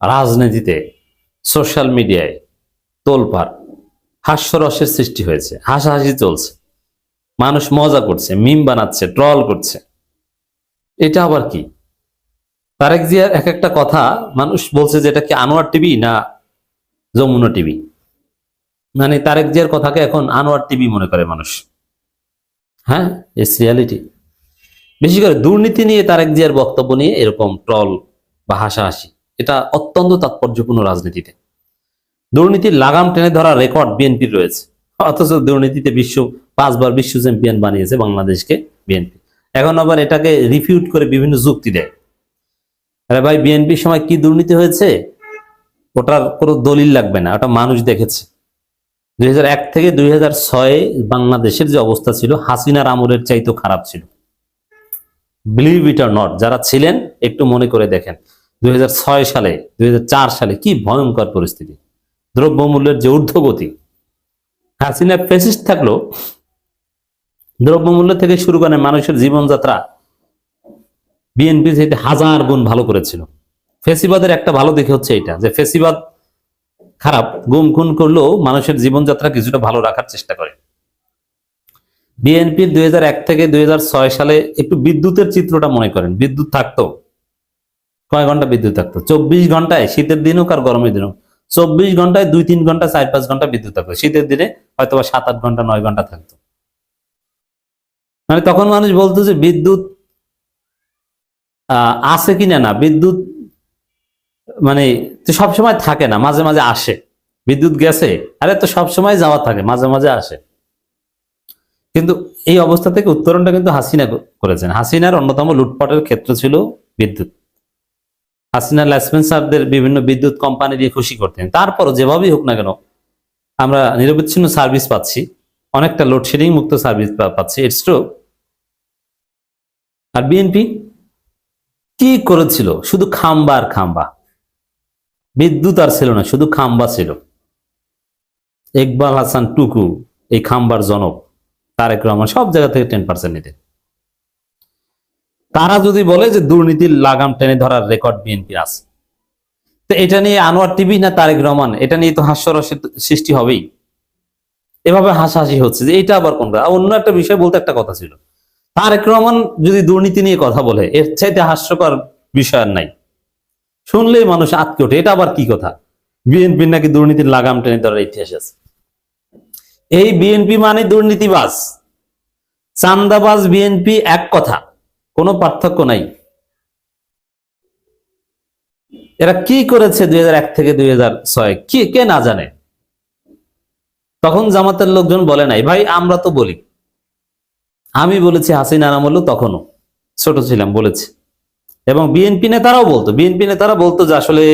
রাজনীতিতে সোশ্যাল মিডিয়ায় তোলপাড়, হাস্যরসের সৃষ্টি হয়েছে, হাসাহাসি চলছে। মানুষ মজা করছে মিম বানাচ্ছে ট্রল করছে। এটা আবার কি? তারেক জিয়ার এক একটা কথা মানুষ বলছে যে এটা কি আনোয়ার টিভি না যমুনা টিভি? মানে তারেক জিয়ার কথাকে এখন আনোয়ার টিভি মনে করে মানুষ। হ্যাঁ ইটস রিয়ালিটি বেশি করে দুর্নীতি নিয়ে তারেক জিয়ার বক্তব্য নিয়ে এরকম ট্রল বা হাসাহাসি। এটা অত্যন্ত তাৎপর্যপূর্ণ রাজনীতিতে। দুর্নীতির লাগাম টেনে ধরা রেকর্ড বিএনপির রয়েছে। অথচ দুর্নীতিতে বিশ্ব, পাঁচবার বিশ্ব চ্যাম্পিয়ন বানিয়েছে বাংলাদেশকে বিএনপি। এখন আবার এটাকে রিফিউট করে বিভিন্ন যুক্তি দেয়। আরে ভাই, বিএনপির সময় কি দুর্নীতি হয়েছে? ওটার কোনো দলিল লাগবে না, ওটা মানুষ দেখেছে। দুই হাজার এক থেকে দুই হাজার ছয় বাংলাদেশের যে অবস্থা ছিল, হাসিনার আমলের চাইতেও খারাপ ছিল। বিলিভ ইট আর নট যারা ছিলেন, একটু মনে করে দেখেন। দুই হাজার ছয় সালে, দুই হাজার চার সালে কি ভয়ঙ্কর পরিস্থিতি। দ্রব্যমূল্যের যে ঊর্ধ্বগতি। হাসিনা ফেসিস্ট থাকল দ্রব্যমূল্য থেকে শুরু করে মানুষের জীবনযাত্রা বিএনপি থেকে হাজার গুণ ভালো করেছিল। ফেসিবাদের একটা ভালো দিক হচ্ছে এটা, যে ফেসিবাদ খারাপ, গুম খুন করলেও মানুষের জীবনযাত্রা কিছুটা ভালো রাখার চেষ্টা করে। বিএনপির দুই হাজার এক থেকে দুই হাজার ছয় সালে একটু বিদ্যুতের চিত্রটা মনে করেন, বিদ্যুৎ থাকতো। কয় ঘণ্টা বিদ্যুৎ থাকতো? চব্বিশ ঘন্টায়, শীতের দিন হোক আর গরমের দিন হোক চব্বিশ ঘন্টায় দুই তিন ঘণ্টা, চার পাঁচ ঘণ্টা বিদ্যুৎ থাকতো। শীতের দিনে হয়তো বা সাত আট ঘণ্টা, নয় ঘণ্টা থাকতো। মানে তখন মানুষ বলতো যে বিদ্যুৎ আছে কিনা না? বিদ্যুৎ মানে তো সবসময় থাকে না, মাঝে মাঝে আসে। বিদ্যুৎ গেছে, আরে তো সবসময় যাওয়া থাকে, মাঝে মাঝে আসে। কিন্তু এই অবস্থা থেকে উত্তরণটা কিন্তু হাসিনা করেছেন। হাসিনার অন্যতম লুটপাটের ক্ষেত্র ছিল বিদ্যুৎ। হাসিনা ল্যাসপেন্সারদের বিভিন্ন বিদ্যুৎ কোম্পানি দিয়ে খুশি করতেন। তারপরও যেভাবেই হোক না কেন, আমরা নিরবিচ্ছিন্ন সার্ভিস পাচ্ছি। অনেকটা লোডশেডিং মুক্ত সার্ভিস পাচ্ছি ইটস ট্রু আর বিএনপি কি করেছিল? শুধু খাম্বা আর খাম্বা। বিদ্যুৎ আর ছিল না, শুধু খাম্বা ছিল। ইকবাল হাসান টুকু, এই খাম্বার জনক, তারেক রহমান সব জায়গা থেকে টেন পার্সেন্ট নিতেন। তারা যদি বলে যে দুর্নীতির লাগাম টেনে ধরার রেকর্ড বিএনপি আছে, তো এটা নিয়ে আনোয়ার টিভি না তারেক রহমান, এটা নিয়ে তো হাস্যরসের সৃষ্টি হবেই। এভাবে হাসাহাসি হচ্ছে যে এটা আবার কোনটা? অন্য একটা বিষয় বলতে একটা কথা ছিল। তারেক রহমান যদি দুর্নীতি নিয়ে কথা বলে, এর চাইতে হাস্যকর বিষয় আর নাই। শুনলেই মানুষ আটকে ওঠে, এটা আবার কি কথা? বিএনপির নাকি দুর্নীতির লাগাম টেনে ধরার ইতিহাস আছে। এই বিএনপি মানে দুর্নীতিবাজ। চান্দাবাজ বিএনপি এক কথা। কোনো পার্থক্য নাই। এরা কি করেছে দুই হাজার এক থেকে দুই কি, কে না জানে। তখন জামাতের লোকজন বলে নাই, ভাই, আমরা তো বলি। আমি বলেছি, হাসিনা আমল তখনও। ছোট ছিলাম, বলেছি। এবং বিএনপি নেতারাও বলতো, বিএনপি নেতারা বলতো যে আসলে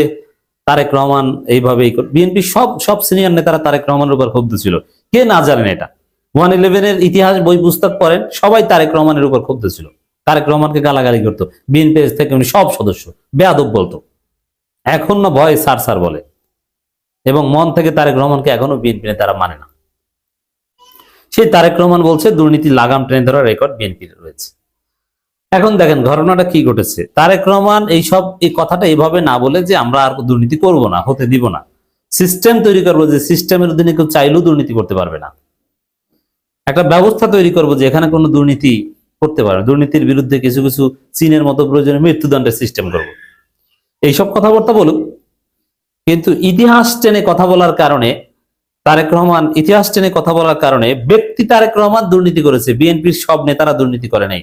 তারেক রহমান এইভাবেই বিএনপি সব সব সিনিয়র নেতারা তারেক রহমানের উপর ক্ষুব্ধ ছিল। কে না জানেন এটা। ওয়ান ইলেভেনের ইতিহাস, বই, পুস্তক পড়েন, সবাই তারেক রহমানের উপর ক্ষুব্ধ ছিল। তারেক রহমানকে গালাগালি করতো। বিএনপি থেকে উনি সব সদস্য। বেয়াদব বলতো। এখন না ভয় সার সার বলে। এবং মন থেকে তারেক রহমানকে এখনও বিএনপি তারা মানে না। সেই তারেক রহমান বলছে, দুর্নীতি লাগাম ট্রেন ধরার রেকর্ড বিএনপির রয়েছে। এখন দেখেন ঘটনাটা কি ঘটেছে। তারেক রহমান এই সব, এই কথাটা এইভাবে না বলে যে আমরা আর দুর্নীতি করব না, হতে দিব না। সিস্টেম তৈরি করব যে সিস্টেমের অধীনে কেউ চাইলেও দুর্নীতি করতে পারবে না। একটা ব্যবস্থা তৈরি করব যে এখানে কোনো দুর্নীতি করতে পারবে দুর্নীতির বিরুদ্ধে কিছু কিছু চীনের মতো প্রয়োজনে মৃত্যুদণ্ডের সিস্টেম করব। এইসব কথাবার্তা বলুক কিন্তু ইতিহাস টেনে কথা বলার কারণে, তারেক রহমান ইতিহাস টেনে কথা বলার কারণে ব্যক্তি তারেক রহমান দুর্নীতি করেছে। বিএনপির সব নেতারা দুর্নীতি করে নাই।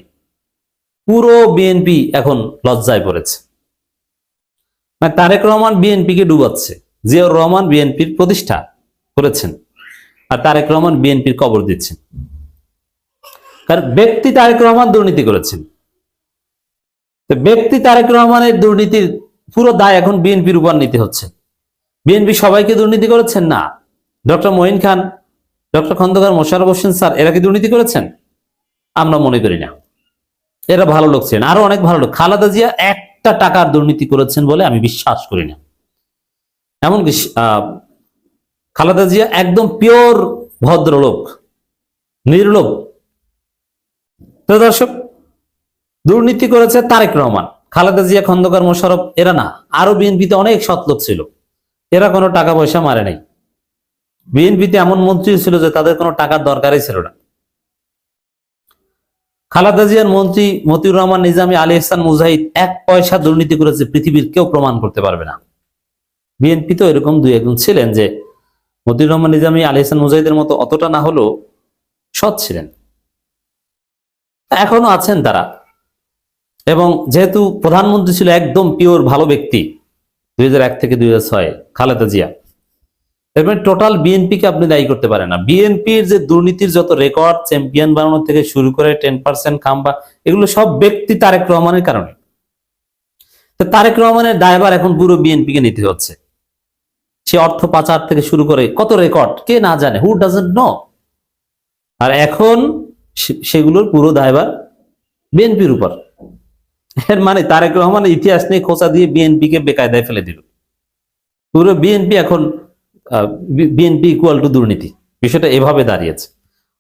পুরো বিএনপি এখন লজ্জায় পড়েছে। মানে তারেক রহমান বিএনপিকে ডুবাচ্ছে। জিয়াউর রহমান বিএনপির প্রতিষ্ঠা করেছেন। আর তারেক রহমান বিএনপির কবর দিচ্ছেন। কারণ ব্যক্তি তারেক রহমান দুর্নীতি করেছেন। তো ব্যক্তি তারেক রহমানের দুর্নীতির পুরো দায় এখন বিএনপির উপর নিতে হচ্ছে। বিএনপি সবাইকে দুর্নীতি করেছেন না। Doctor Moyeen Khan, doctor Khandaker Mosharraf Hossain sir, এরা কি দুর্নীতি করেছেন? আমরা মনে করি না। এরা ভালো লোক ছিলেন, আরও অনেক ভালো লোক। খালাদা জিয়া একটা টাকার দুর্নীতি করেছেন বলে আমি বিশ্বাস করি না। এমনকি খালেদা জিয়া একদম পিওর ভদ্রলোক, নির্লোভ। তো দর্শক, দুর্নীতি করেছে তারেক রহমান। খালেদা জিয়া, খন্দকার মোশারফ এরা না। আরও বিএনপিতে অনেক সৎ লোক ছিল। এরা কোনো টাকা পয়সা মারে নাই। বিএনপিতে এমন মন্ত্রী ছিল যে তাদের কোনো টাকার দরকারই ছিল না। খালেদা জিয়ার মন্ত্রী মতিউর রহমান, নিজামী আলী ইহসান মুজাহিদ এক পয়সা দুর্নীতি করেছে পৃথিবীর কেউ প্রমাণ করতে পারবে না। বিএনপি তো এরকম দুই একজন ছিলেন যে মতিউর রহমান, নিজামী আলী ইহসান মুজাহিদের মতো অতটা না হলেও সৎ ছিলেন। এখনও আছেন তারা। এবং যেহেতু প্রধানমন্ত্রী ছিল একদম পিওর ভালো ব্যক্তি, দুই থেকে দুই খালেদা জিয়া, এর মানে টোটাল বিএনপিকে আপনি দায়ী করতে পারেন না। বিএনপির যে দুর্নীতির যত রেকর্ড চ্যাম্পিয়ন বানানো থেকে শুরু করে টেন পার্সেন্ট খাম্বা, এগুলো সব ব্যক্তি তারেক রহমানের কারণে। তারেক রহমানের দায়ভার এখন পুরো বিএনপিকে নিতে হচ্ছে। সে অর্থ পাচার থেকে শুরু করে কত রেকর্ড কে না জানে হু ডাজেন্ট নো আর এখন সেগুলোর পুরো দায়ভার বিএনপির উপর। এর মানে তারেক রহমান ইতিহাস নিয়ে খোঁচা দিয়ে বিএনপিকে বেকায়দায় ফেলে দিল। পুরো বিএনপি এখন বিএনপি ইকুয়াল টু দুর্নীতি। বিষয়টা এভাবে দাঁড়িয়েছে।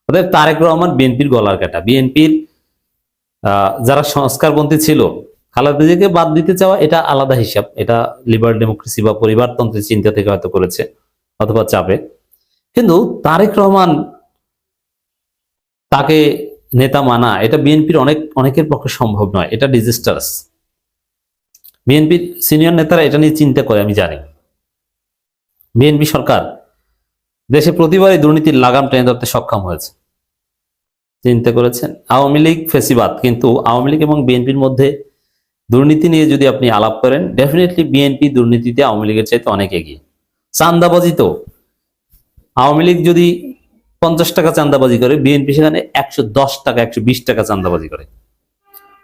অতএব তারেক রহমান বিএনপির গলার কাটা। বিএনপির যারা সংস্কারপন্থী ছিল, খালেদা জিয়াকে বাদ দিতে চাওয়া, এটা আলাদা হিসাব। এটা লিবারাল ডেমোক্রেসি বা পরিবারতন্ত্রের চিন্তা থেকে হয়তো করেছে, অথবা চাপে। কিন্তু তারেক রহমান তাকে নেতা মানা, এটা বিএনপির অনেক, অনেকের পক্ষে সম্ভব নয়। এটা ডিজাস্টারাস বিএনপির সিনিয়র নেতারা এটা নিয়ে চিন্তা করে, আমি জানি। বিএনপি সরকার দেশে প্রতিবারই দুর্নীতির লাগাম টেনে ধরতে সক্ষম হয়েছে। চিন্তা করেছেন? আওয়ামী লীগ ফেসিবাদ, কিন্তু আওয়ামী লীগ এবং বিএনপির মধ্যে দুর্নীতি নিয়ে যদি আপনি আলাপ করেন ডেফিনেটলি বিএনপি দুর্নীতিতে আওয়ামী লীগের চাইতে অনেক এগিয়ে। চান্দাবাজি তো। আওয়ামী লীগ যদি পঞ্চাশ টাকা চান্দাবাজি করে, বিএনপি সেখানে একশো দশ টাকা, একশো বিশ টাকা চান্দাবাজি করে।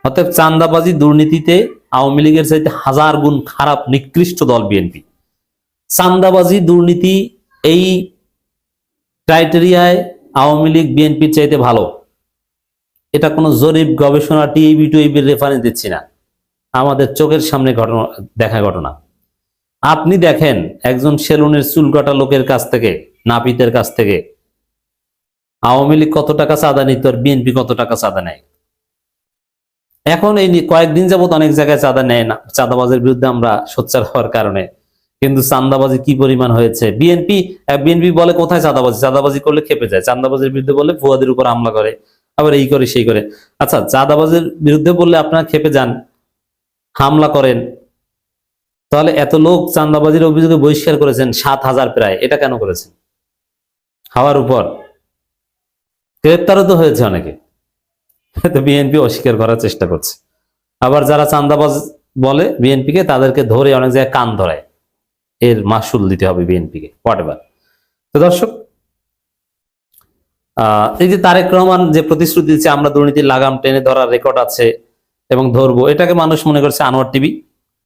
অতএব চান্দাবাজি দুর্নীতিতে আওয়ামী লীগের চাইতে হাজার গুণ খারাপ, নিকৃষ্ট দল বিএনপি। চান্দাবাজি দুর্নীতি এই ক্রাইটেরিয়ায় আওয়ামী লীগ বিএনপির চাইতে ভালো। এটা কোনো জরিপ, গবেষণা, টিএবি, টুএবির রেফারেন্স দিচ্ছি না। আমাদের চোখের সামনে ঘটনা, দেখা ঘটনা। আপনি দেখেন, একজন সেলুনের চুল কাটা লোকের কাছ থেকে, নাপিতের কাছ থেকে আওয়ামী লীগ কত টাকা চাঁদা নিত আর বিএনপি কত টাকা চাঁদা নেয়? এখন এই কয়েকদিন যাবত অনেক জায়গায় চাঁদা নেয় না। চাঁদাবাজের বিরুদ্ধে আমরা সোচ্চার হওয়ার কারণে। কিন্তু চাঁদাবাজি কি পরিমাণ হয়েছে? বিএনপি বিএনপি বলে কোথায় চাঁদাবাজি? চাঁদাবাজি করলে খেপে যায়। চাঁদাবাজির বিরুদ্ধে বলে ভুয়াদের উপর হামলা করে, আবার এই করে, সেই করে। আচ্ছা চাঁদাবাজির বিরুদ্ধে বললে আপনারা খেপে যান, হামলা করেন। তাহলে এত লোক চাঁদাবাজির অভিযোগে বহিষ্কার করেছেন সাত হাজার প্রায়। এটা কেন করেছেন? হাওয়ার উপর। গ্রেপ্তারও তো হয়েছে অনেকে। তো বিএনপি অস্বীকার করার চেষ্টা করছে। আবার যারা চান্দাবাজ বলে বিএনপিকে তাদেরকে ধরে অনেক জায়গায় কান ধরায়। এর মাসুল দিতে হবে বিএনপিকে হোয়াট এভার তো দর্শক আহ, এই যে তারেক রহমান যে প্রতিশ্রুতি দিচ্ছে আমরা দুর্নীতির লাগাম টেনে ধরার রেকর্ড আছে এবং ধরবো এটাকে মানুষ মনে করছে আনোয়ার টিভি।